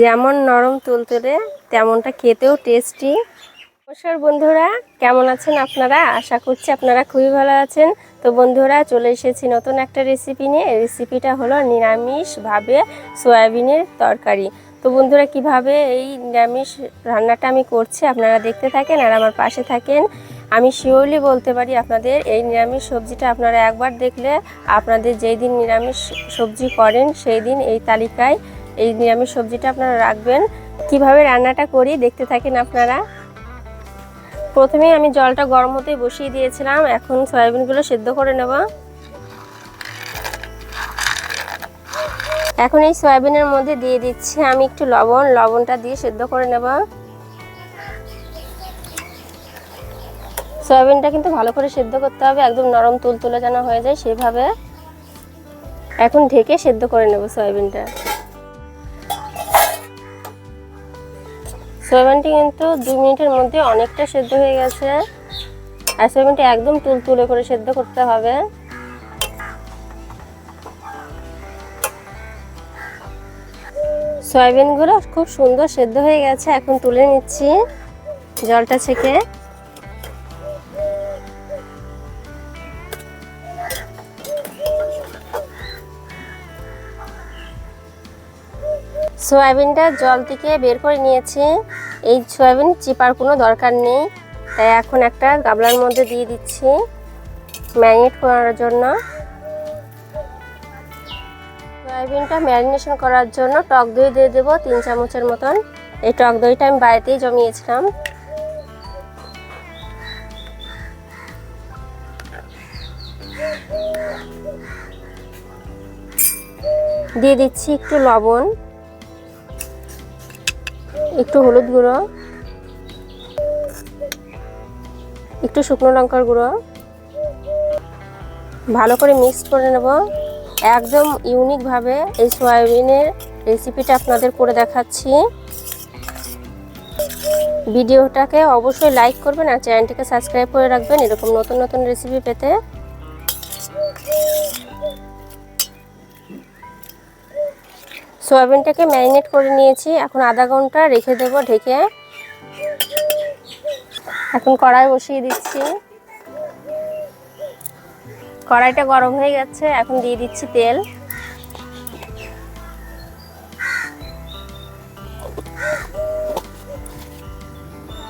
যেমন নরম তুলতুলে, তেমনটা খেতেও টেস্টি নমস্কার বন্ধুরা, কেমন আছেন আপনারা? আশা করছি আপনারা খুবই ভালো আছেন। তো বন্ধুরা, চলে এসেছি নতুন একটা রেসিপি নিয়ে। রেসিপিটা হলো নিরামিষভাবে সয়াবিনের তরকারি। তো বন্ধুরা, কীভাবে এই নিরামিষ রান্নাটা আমি করছি আপনারা দেখতে থাকেন আর আমার পাশে থাকেন। আমি শিওরলি বলতে পারি আপনাদের, এই নিরামিষ সবজিটা আপনারা একবার দেখলে আপনাদের যেই দিন নিরামিষ সবজি করেন, সেই দিন এই তালিকায় এই নিরামিষ সবজিটা আপনারা রাখবেন। কীভাবে রান্নাটা করি দেখতে থাকেন আপনারা। প্রথমে আমি জলটা গরম হতে বসিয়ে দিয়েছিলাম। এখন সয়াবিনগুলো সেদ্ধ করে নেব। এখন এই সয়াবিনের মধ্যে দিয়ে দিচ্ছি আমি একটু লবণ। লবণটা দিয়ে সেদ্ধ করে নেব। সয়াবিনটা কিন্তু ভালো করে সেদ্ধ করতে হবে। একদম নরম তুলতুলে যেন হয়ে যায় সেভাবে। এখন ঢেকে সেদ্ধ করে নেব সয়াবিনটা। সয়াবিনটি কিন্তু দু মিনিটের মধ্যে অনেকটা সেদ্ধ হয়ে গেছে। আর সয়াবিনটি একদম তুলতুলে করে সেদ্ধ করতে হবে। সয়াবিনগুলো খুব সুন্দর সেদ্ধ হয়ে গেছে, এখন তুলে নিচ্ছি জলটা ছেঁকে। সয়াবিনটা জল থেকে বের করে নিয়েছি। এই সয়াবিন চিপার কোনো দরকার নেই। তাই এখন একটা গামলার মধ্যে দিয়ে দিচ্ছি ম্যারিনেট করার জন্য। সয়াবিনটা ম্যারিনেশন করার জন্য টক দই দিয়ে দেবো তিন চামচের মতন। এই টক দইটা আমি বাড়িতেই জমিয়েছিলাম। দিয়ে দিচ্ছি একটু লবণ। একটু হলুদ গুঁড়ো, একটু শুকনো লঙ্কার গুঁড়ো। ভালো করে মিক্স করে নেব। একদম ইউনিকভাবে এই সয়াবিনের রেসিপিটা আপনাদের করে দেখাচ্ছি। ভিডিওটাকে অবশ্যই লাইক করবেন আর চ্যানেলটিকে সাবস্ক্রাইব করে রাখবেন এরকম নতুন নতুন রেসিপি পেতে। সয়াবিনটাকে ম্যারিনেট করে নিয়েছি। এখন আধা ঘণ্টা রেখে দেবো ঢেকে। এখন কড়াই বসিয়ে দিচ্ছি। কড়াইটা গরম হয়ে গেছে, এখন দিয়ে দিচ্ছি তেল।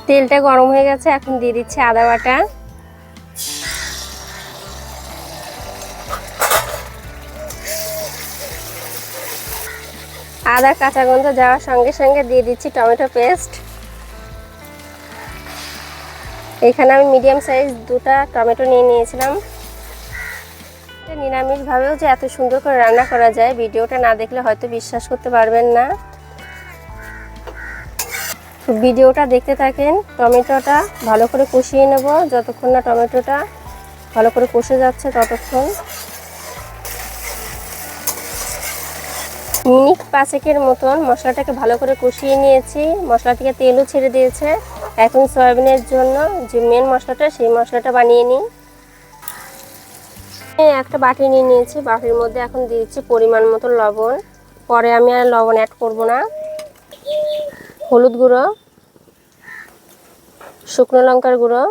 তেলটা গরম হয়ে গেছে, এখন দিয়ে দিচ্ছি আদা বাটা। আদা, কাঁচা গন্ধ যাওয়ার সঙ্গে সঙ্গে দিয়ে দিচ্ছি টমেটো পেস্ট। এখানে আমি মিডিয়াম সাইজ দুটা টমেটো নিয়ে নিয়েছিলাম। নিরামিষভাবেও যে এত সুন্দর করে রান্না করা যায়, ভিডিওটা না দেখলে হয়তো বিশ্বাস করতে পারবেন না। ভিডিওটা দেখতে থাকেন, টমেটোটা ভালো করে কষিয়ে নেব। যতক্ষণ না টমেটোটা ভালো করে কষে যাচ্ছে ততক্ষণ। মিনিট পাঁচেকের মতন মশলাটাকে ভালো করে কষিয়ে নিয়েছি। মশলা থেকে তেলও ছেড়ে দিয়েছে। এখন সয়াবিনের জন্য যে মেন মশলাটা, সেই মশলাটা বানিয়ে নিই। একটা বাটি নিয়ে নিয়েছি। বাটির মধ্যে এখন দিয়েছি পরিমাণ মতো লবণ। পরে আমি আর লবণ অ্যাড করব না। হলুদ গুঁড়ো, শুকনো লঙ্কার গুঁড়ো,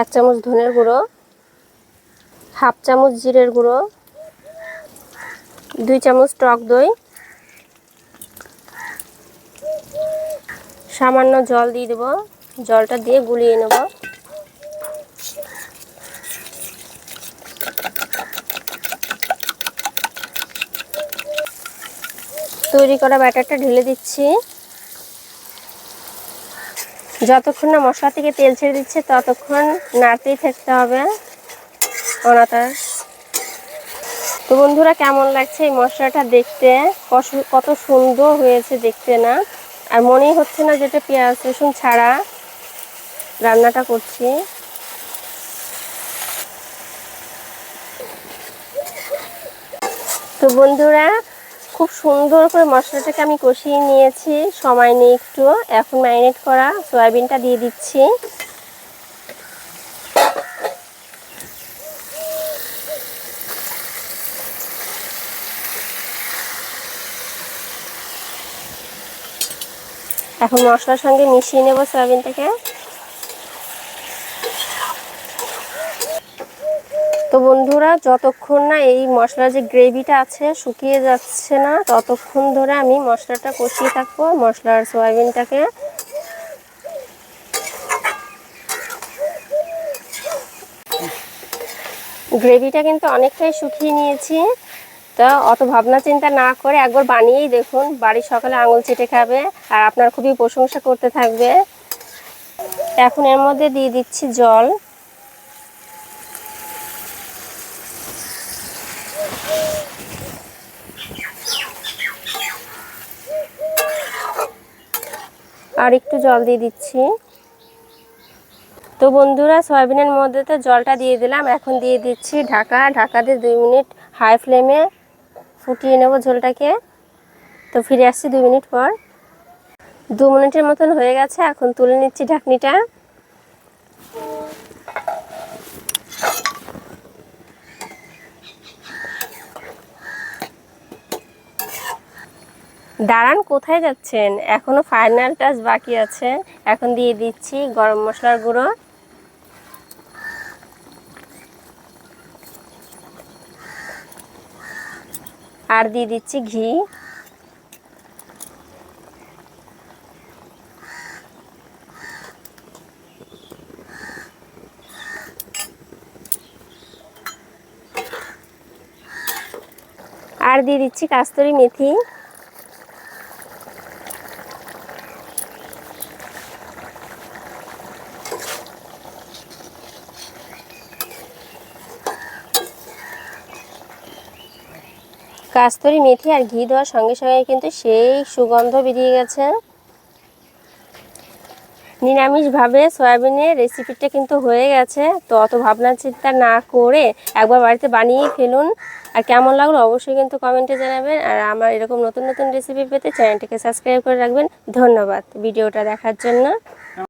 এক চামচ ধনের গুঁড়ো, হাফ চামচ জিরের গুঁড়ো দুই চামচ টক দই। সামান্য জল দিয়ে দেবো। জলটা দিয়ে গুলিয়ে নেব। তৈরি করা ব্যাটারটা ঢেলে দিচ্ছি। যতক্ষণ না মশলা থেকে তেল ছেড়ে দিচ্ছে, ততক্ষণ নাড়তেই থাকতে হবে অনাতার তো বন্ধুরা কেমন লাগছে এই মশলাটা দেখতে? কত সুন্দর হয়েছে দেখতে না? আর মনেই হচ্ছে না যেটা পেঁয়াজ রসুন ছাড়া রান্নাটা করছি। তো বন্ধুরা, খুব সুন্দর করে মশলাটাকে আমি কষিয়ে নিয়েছি। সময় নিয়ে একটু। এখন ম্যারিনেট করা। সয়াবিনটা দিয়ে দিচ্ছি। এখন মশলার সঙ্গে মিশিয়ে নেব সয়াবিনটাকে তো বন্ধুরা, যতক্ষণ না এই মশলার যে গ্রেভিটা আছে শুকিয়ে যাচ্ছে না, ততক্ষণ ধরে আমি মশলাটা কষিয়ে থাকব মশলার সয়াবিনটাকে। গ্রেভিটা কিন্তু অনেকটাই শুকিয়ে নিয়েছি। তা অত ভাবনা চিন্তা না করে একবার বানিয়েই দেখুন। বাড়ির সকালে আঙুল চেটে খাবে আর আপনার খুবই প্রশংসা করতে থাকবে। এখন এর মধ্যে দিয়ে দিচ্ছি জল। আর একটু জল দিয়ে দিচ্ছি। তো বন্ধুরা, সয়াবিনের মধ্যে তো জলটা দিয়ে দিলাম। এখন দিয়ে দিচ্ছি ঢাকা। ঢাকা দিয়ে দুই মিনিট হাই ফ্লেমে ফুটিয়ে নেব ঝোলটাকে তো ফিরে আসছি দুই মিনিট পর। দু মিনিটের মতন হয়ে গেছে, এখন তুলে নিচ্ছি ঢাকনিটা। দাঁড়ান, কোথায় যাচ্ছেন? এখনও ফাইনাল টাচ বাকি আছে। এখন দিয়ে দিচ্ছি গরম মশলার গুঁড়ো। আর দিয়ে দিচ্ছি ঘি। আর দিয়ে দিচ্ছি কাস্তরি মেথি। কাস্তরি মেথি আর ঘি দেওয়ার সঙ্গে সঙ্গে কিন্তু সেই সুগন্ধ বেরিয়ে গেছে। নিরামিষভাবে সয়াবিনের রেসিপিটা কিন্তু হয়ে গেছে। তো অত ভাবনা চিন্তা না করে একবার বাড়িতে বানিয়ে ফেলুন। আর কেমন লাগল অবশ্যই কিন্তু কমেন্টে জানাবেন। আর আমার এরকম নতুন নতুন রেসিপি পেতে চ্যানেলটিকে সাবস্ক্রাইব করে রাখবেন। ধন্যবাদ ভিডিওটা দেখার জন্য।